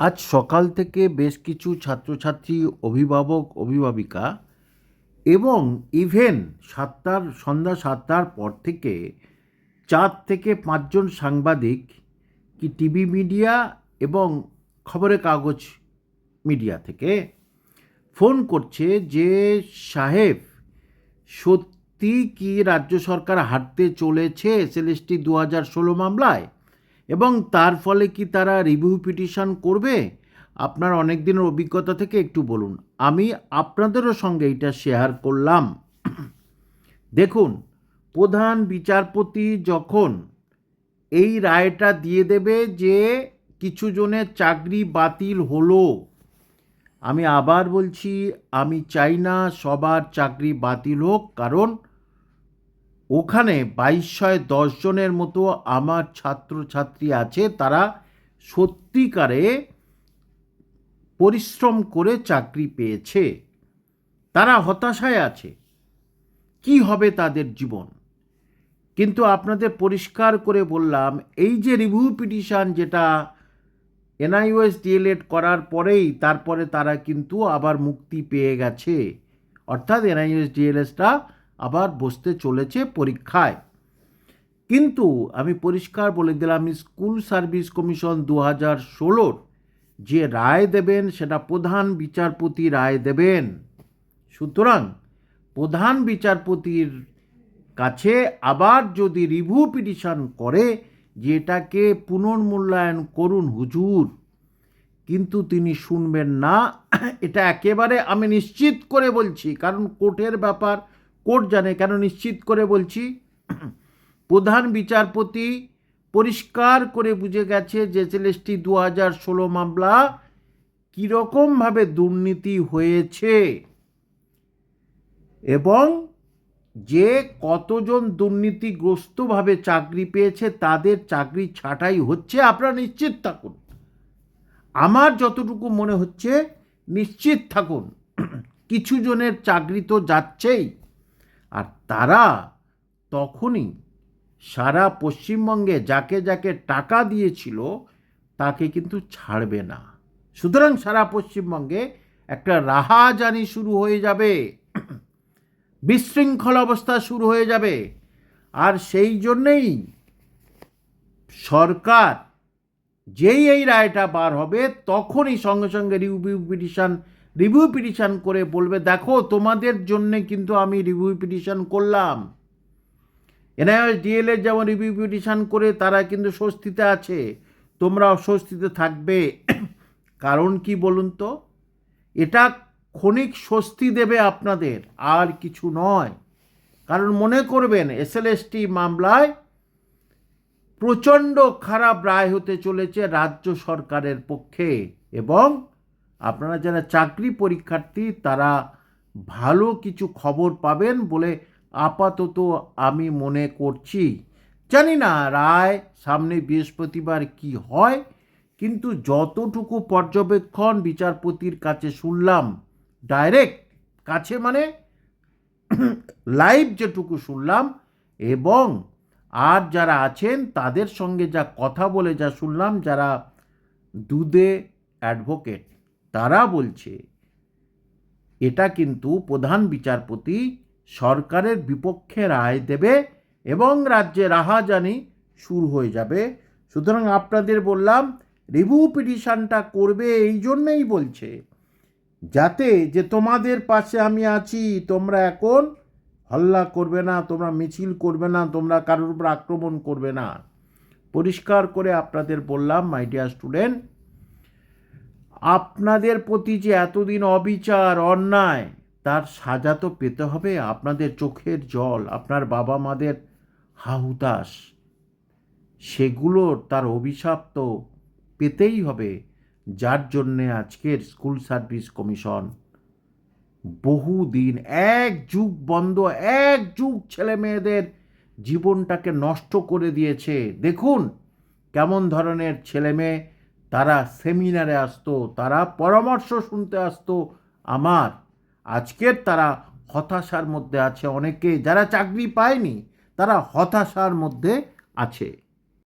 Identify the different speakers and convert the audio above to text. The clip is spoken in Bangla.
Speaker 1: আজ সকাল থেকে বেশ কিছু ছাত্রছাত্রী, অভিভাবক, অভিভাবিকা এবং ইভেন সাতটার, সন্ধ্যা সাতটার পর থেকে চার থেকে পাঁচজন সাংবাদিক, কি টিভি মিডিয়া এবং খবরের কাগজ মিডিয়া থেকে ফোন করছে যে, সাহেব, সত্যি কি রাজ্য সরকার হাঁটতে চলেছে এসএলএসটি দু হাজার ষোলো মামলায়? এবং তার ফলে কি তারা রিভিউ পিটিশন করবে? আপনার অনেক দিনের অভিজ্ঞতা থেকে একটু বলুন। আমি আপনাদেরও সঙ্গে এটা শেয়ার করলাম। দেখুন, প্রধান বিচারপতি যখন এই রায়টা দিয়ে দেবে যে কিছু জনের চাকরি বাতিল হলো, আমি আবার বলছি, আমি চাই না সবার চাকরি বাতিল হোক, কারণ ওখানে বাইশশয় দশ জনের মতো আমার ছাত্রছাত্রী আছে, তারা সত্যিকারে পরিশ্রম করে চাকরি পেয়েছে। তারা হতাশায় আছে। কি হবে তাদের জীবন? কিন্তু আপনাদের পরিষ্কার করে বললাম, এই যে রিভিউ পিটিশন যেটা এনআইওএস ডিএলএড করার পরেই, তারপরে তারা কিন্তু আবার মুক্তি পেয়ে গেছে। অর্থাৎ এনআইওএস ডিএলএসটা আবার বসতে চলেছে পরীক্ষায়। কিন্তু আমি পরিষ্কার বলে দিলাম স্কুল সার্ভিস কমিশন দু হাজার ষোলোর যে রায় দেবেন, সেটা প্রধান বিচারপতি রায় দেবেন। সুতরাং প্রধান বিচারপতির কাছে আবার যদি রিভিউ পিটিশন করে যে এটাকে পুনর্মূল্যায়ন করুন হুজুর, কিন্তু তিনি শুনবেন না, এটা একেবারে আমি নিশ্চিত করে বলছি, কারণ কোর্টের ব্যাপার কোর্ট জানে, কেন নিশ্চিত করে বলছি? প্রধান বিচারপতি পরিষ্কার করে বুঝে গেছে যে এসএলএসটি দু হাজার ষোলো মামলা কীরকমভাবে দুর্নীতি হয়েছে এবং যে কতজন দুর্নীতিগ্রস্তভাবে চাকরি পেয়েছে, তাদের চাকরি ছাঁটাই হচ্ছে, আপনারা নিশ্চিত থাকুন। আমার যতটুকু মনে হচ্ছে, নিশ্চিত থাকুন। কিছু জনের চাকরি তো যাচ্ছেই। আর তারা তখনই সারা পশ্চিমবঙ্গে যাকে যাকে টাকা দিয়েছিল তাকে কিন্তু ছাড়বে না। সুতরাং সারা পশ্চিমবঙ্গে একটা রাহাজানি শুরু হয়ে যাবে। বিশৃঙ্খল অবস্থা শুরু হয়ে যাবে। আর সেই জন্যেই সরকার যেই এই রায়টা বার হবে, তখনই সঙ্গে সঙ্গে রিভিউ পিটিশন রিভিউ পিটিশন করে বলবে, দেখো, তোমাদের জন্যে কিন্তু আমি রিভিউ পিটিশন করলাম। এনআইএস, ডিএলএ যেমন রিভিউ পিটিশন করে, তারা কিন্তু স্বস্তিতে আছে। তোমরাও স্বস্তিতে থাকবে। কারণ কি বলুন তো? এটা ক্ষণিক স্বস্তি দেবে আপনাদের, আর কিছু নয়। কারণ মনে করবেন এসএলএসটি মামলায় প্রচণ্ড খারাপ রায় হতে চলেছে রাজ্য সরকারের পক্ষে এবং আপনারা যারা চাকরি পরীক্ষার্থী, তারা ভালো কিছু খবর পাবেন বলে আপাতত আমি মনে করছি। জানি না রায় সামনে বৃহস্পতিবার কি হয়, কিন্তু যতটুকু পর্যবেক্ষণ বিচারপতির কাছে শুনলাম, ডাইরেক্ট কাছে মানে লাইভ যেটুকু শুনলাম এবং আর যারা আছেন তাদের সঙ্গে যা কথা বলে যা শুনলাম, যারা দুধে অ্যাডভোকেট। তারা বলছে, এটা কিন্তু প্রধান বিচারপতি সরকারের বিপক্ষে রায় দেবে এবং রাজ্যে রাহাজানি শুরু হয়ে যাবে। সুতরাং আপনাদের বললাম, রিভিউ পিটিশনটা করবে এই জন্যেই বলছে। যাতে যে তোমাদের পাশে আমি আছি, তোমরা এখন হল্লা করবে না, তোমরা মিছিল করবে না, তোমরা কারোর উপর আক্রমণ করবে না। পরিষ্কার করে আপনাদের বললাম মাই ডিয়ার স্টুডেন্ট আপনাদের প্রতি যে এতদিন অবিচার, অন্যায়, তার সাজা তো পেতে হবে আপনাদের চোখের জল, আপনার বাবা মাদের হাহুতাস সেগুলোর তার অভিশাপ তো পেতেই হবে, যার জন্যে আজকের স্কুল সার্ভিস কমিশন বহুদিন এক যুগ বন্ধ, এক যুগ ছেলে মেয়েদের জীবনটাকে নষ্ট করে দিয়েছে। দেখুন কেমন ধরনের ছেলে মেয়ে তারা সেমিনারে আসতো, তারা পরামর্শ শুনতে আসতো আমার। আজকের তারা হতাশার মধ্যে আছে অনেকে, যারা চাকরি পায়নি, তারা হতাশার মধ্যে আছে।